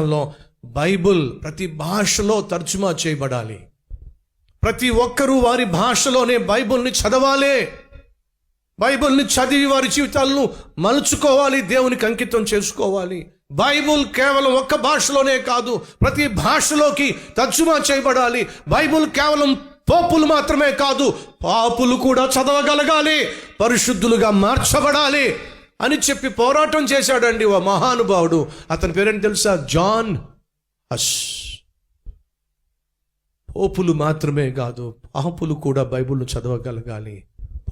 లో బైబుల్ ప్రతి భాషలో తర్జుమా చేయబడాలి. ప్రతి ఒక్కరూ వారి భాషలోనే బైబుల్ని చదవాలి. బైబిల్ని చదివి వారి జీవితాలను మలుచుకోవాలి దేవునికి అంకితం చేసుకోవాలి. బైబుల్ కేవలం ఒక్క భాషలోనే కాదు ప్రతి భాషలోకి తర్జుమా చేయబడాలి. బైబుల్ కేవలం పోపులు మాత్రమే కాదు పాపులు కూడా చదవగలగాలి పరిశుద్ధులుగా మార్చబడాలి. అని చెప్పి పోరాటం చేశాడండి ఓ మహానుభావుడు. అతని పేరేంటి తెలుసా? జాన్ అష్ పోపులు మాత్రమే కాదు పాపులు కూడా బైబుల్ను చదవగలగాలి.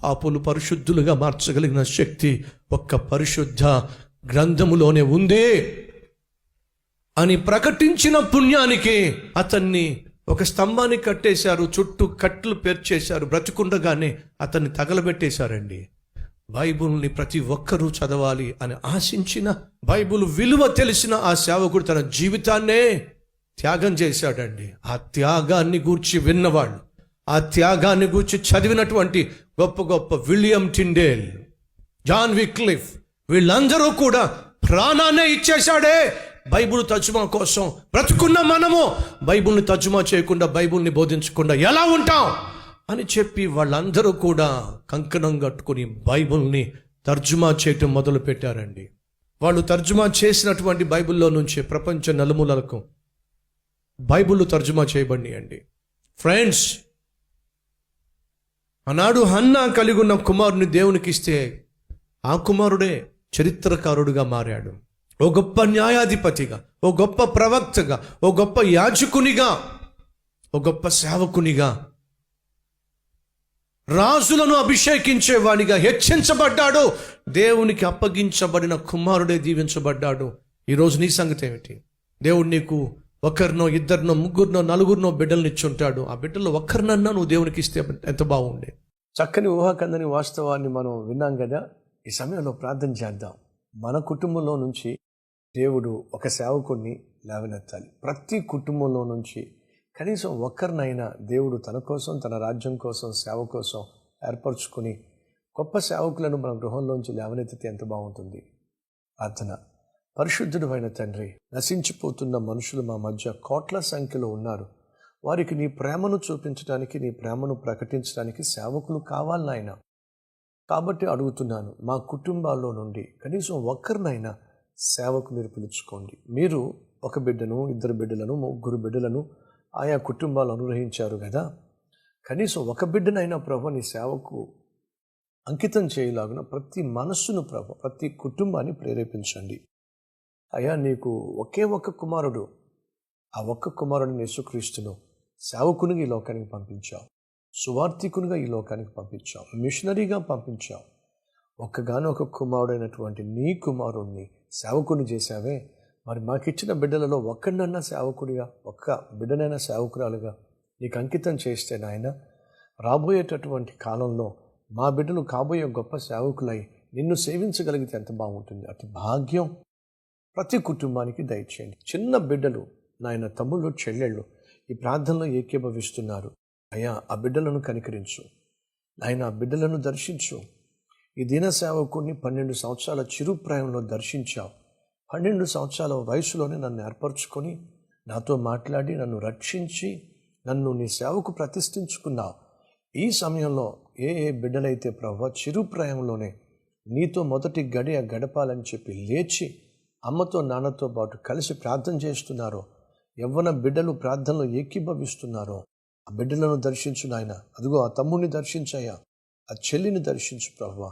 పాపులు పరిశుద్ధులుగా మార్చగలిగిన శక్తి ఒక్క పరిశుద్ధ గ్రంథములోనే ఉంది అని ప్రకటించిన పుణ్యానికి అతన్ని ఒక స్తంభాన్ని కట్టేశారు చుట్టూ కట్లు పేర్చేశారు బ్రతుకుండగానే అతన్ని తగలబెట్టేశారండి. బైబుల్ని ప్రతి ఒక్కరూ చదవాలి అని ఆశించిన బైబుల్ విలువ తెలిసిన ఆ సేవకుడు తన జీవితాన్నే త్యాగం చేశాడండి. ఆ త్యాగాన్ని గూర్చి విన్నవాళ్ళు ఆ త్యాగాన్ని గూర్చి చదివినటువంటి గొప్ప గొప్ప విలియం టిండేల్ జాన్ విక్లిఫ్ వీళ్ళందరూ కూడా ప్రాణాన్నే ఇచ్చేశాడే. బైబుల్ తర్జుమా కోసం బ్రతుకున్న మనము బైబుల్ని తర్జుమా చేయకుండా బైబుల్ని బోధించకుండా ఎలా ఉంటాం? అని చెప్పి వాళ్ళందరూ కూడా కంకణం కట్టుకుని బైబుల్ని తర్జుమా చేయటం మొదలు పెట్టారండి వాళ్ళు తర్జుమా చేసినటువంటి బైబిల్లో నుంచి ప్రపంచ నలుమూలలకు బైబిల్ తర్జుమా చేయబడినాయండి. ఫ్రెండ్స్ ఆనాడు హన్నా కలిగి ఉన్న కుమారుని దేవునికి ఇస్తే ఆ కుమారుడే చరిత్రకారుడుగా మారాడు. ఓ గొప్ప న్యాయాధిపతిగా ఓ గొప్ప ప్రవక్తగా ఓ గొప్ప యాజకునిగా ఓ గొప్ప సేవకునిగా రాజులను అభిషేకించేవాడిగా హెచ్చించబడ్డాడు. దేవునికి అప్పగించబడిన కుమారుడే దీవించబడ్డాడు. ఈరోజు నీ సంగతి ఏమిటి? దేవుడు నీకు ఒకరినో ఇద్దరినో ముగ్గురినో నలుగురినో బిడ్డలను ఇచ్చుంటాడు. ఆ బిడ్డలో ఒక్కరినన్నా నువ్వు దేవునికి ఇస్తే ఎంత బాగుండే? చక్కని ఊహాకందని వాస్తవాన్ని మనం విన్నాం కదా. ఈ సమయంలో ప్రార్థన చేద్దాం. మన కుటుంబంలో నుంచి దేవుడు ఒక సేవకుడిని లేవనెత్తాలి. ప్రతి కుటుంబంలో నుంచి కనీసం ఒక్కరినైనా దేవుడు తన కోసం తన రాజ్యం కోసం సేవ కోసం ఏర్పరచుకుని గొప్ప సేవకులను మన గృహంలోంచి లేవనెత్తితే ఎంత బాగుంటుంది? ప్రార్థన. పరిశుద్ధుడు అయిన తండ్రి నశించిపోతున్న మనుషులు మా మధ్య కోట్ల సంఖ్యలో ఉన్నారు. వారికి నీ ప్రేమను చూపించడానికి నీ ప్రేమను ప్రకటించడానికి సేవకులు కావాలి నాయన. కాబట్టి అడుగుతున్నాను మా కుటుంబాల్లో నుండి కనీసం ఒక్కరినైనా సేవకు మీరు పిలుచుకోండి. మీరు ఒక బిడ్డను ఇద్దరు బిడ్డలను ముగ్గురు బిడ్డలను ఆయా కుటుంబాలు అనుగ్రహించారు కదా. కనీసం ఒక బిడ్డనైనా ప్రభు నీ సేవకు అంకితం చేయలాగున ప్రతి మనస్సును ప్రభు ప్రతి కుటుంబాన్ని ప్రేరేపించండి. అయ్యా నీకు ఒకే ఒక్క కుమారుడు. ఆ ఒక్క కుమారుడిని యేసుక్రీస్తును సేవకునిగా ఈ లోకానికి పంపించావు. సువార్థికునిగా ఈ లోకానికి పంపించావు. మిషనరీగా పంపించావు. ఒక్కగానొక కుమారుడైనటువంటి నీ కుమారుణ్ణి సేవకుని చేశావే. మరి మాకిచ్చిన బిడ్డలలో ఒక్కడినన్నా సేవకుడిగా ఒక్క బిడ్డనైనా సేవకురాలుగా నీకు అంకితం చేస్తే నాయన రాబోయేటటువంటి కాలంలో మా బిడ్డలు కాబోయే గొప్ప సేవకులై నిన్ను సేవించగలిగితే ఎంత బాగుంటుంది? అటు భాగ్యం. ప్రతి కుటుంబానికి దయచేయండి. చిన్న బిడ్డలు నాయన తమ్ముళ్ళు చెల్లెళ్ళు ఈ ప్రార్థనలో ఏకీభవిస్తున్నారు. అయ్యా ఆ బిడ్డలను కనికరించు. ఆయన ఆ బిడ్డలను దర్శించు. ఈ దీన సేవకుడిని పన్నెండు సంవత్సరాల చిరుప్రాయంలో దర్శించావు. పన్నెండు సంవత్సరాల వయసులోనే నన్ను ఏర్పరచుకొని నాతో మాట్లాడి నన్ను రక్షించి నన్ను నీ సేవకు ప్రతిష్ఠించుకున్నావు. ఈ సమయంలో ఏ ఏ బిడ్డలైతే ప్రభు చిరుప్రాయంలోనే నీతో మొదటి గడియ గడపాలని చెప్పి లేచి అమ్మతో నాన్నతో పాటు కలిసి ప్రార్థన చేస్తున్నారో యవ్వన బిడ్డలు ప్రార్థనలో ఏకీభవిస్తున్నారో ఆ బిడ్డలను దర్శించు నాయన. అదిగో ఆ తమ్ముడిని దర్శించాయా ఆ చెల్లిని దర్శించు ప్రభు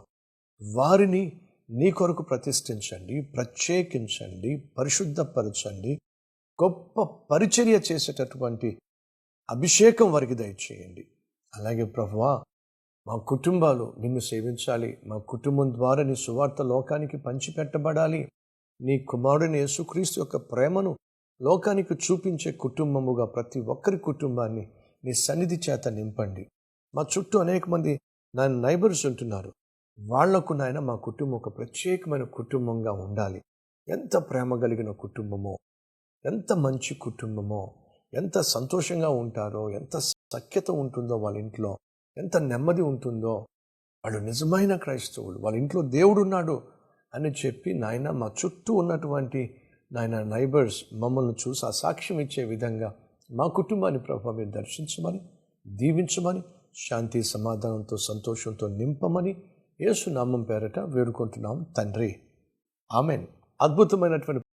వారిని నీ కొరకు ప్రతిష్ఠించండి ప్రత్యేకించండి పరిశుద్ధపరచండి గొప్ప పరిచర్య చేసేటటువంటి అభిషేకం వారికి దయచేయండి. అలాగే ప్రభువా మా కుటుంబాలు నిన్ను సేవించాలి మా కుటుంబం ద్వారా నీ సువార్త లోకానికి పంచిపెట్టబడాలి. నీ కుమారుడిని యేసుక్రీస్తు యొక్క ప్రేమను లోకానికి చూపించే కుటుంబముగా ప్రతి ఒక్కరి కుటుంబాన్ని నీ సన్నిధి చేత నింపండి. మా చుట్టూ అనేక మంది నా నైబర్స్ ఉంటున్నారు. వాళ్ళకు నాయన మా కుటుంబం ఒక ప్రత్యేకమైన కుటుంబంగా ఉండాలి. ఎంత ప్రేమ కలిగిన కుటుంబమో ఎంత మంచి కుటుంబమో ఎంత సంతోషంగా ఉంటారో ఎంత సఖ్యత ఉంటుందో వాళ్ళ ఇంట్లో ఎంత నెమ్మది ఉంటుందో వాళ్ళు నిజమైన క్రైస్తవులు. వాళ్ళ ఇంట్లో దేవుడు ఉన్నాడు అని చెప్పి నాయన మా చుట్టూ ఉన్నటువంటి నాయన నైబర్స్ మమ్మల్ని చూసి ఆ సాక్ష్యం ఇచ్చే విధంగా మా కుటుంబాన్ని ప్రభావ మీరు దర్శించమని దీవించమని శాంతి సమాధానంతో సంతోషంతో నింపమని యేసు నామం పేరట వేడుకుంటున్నాం తండ్రి. ఆమెన్. అద్భుతమైనటువంటి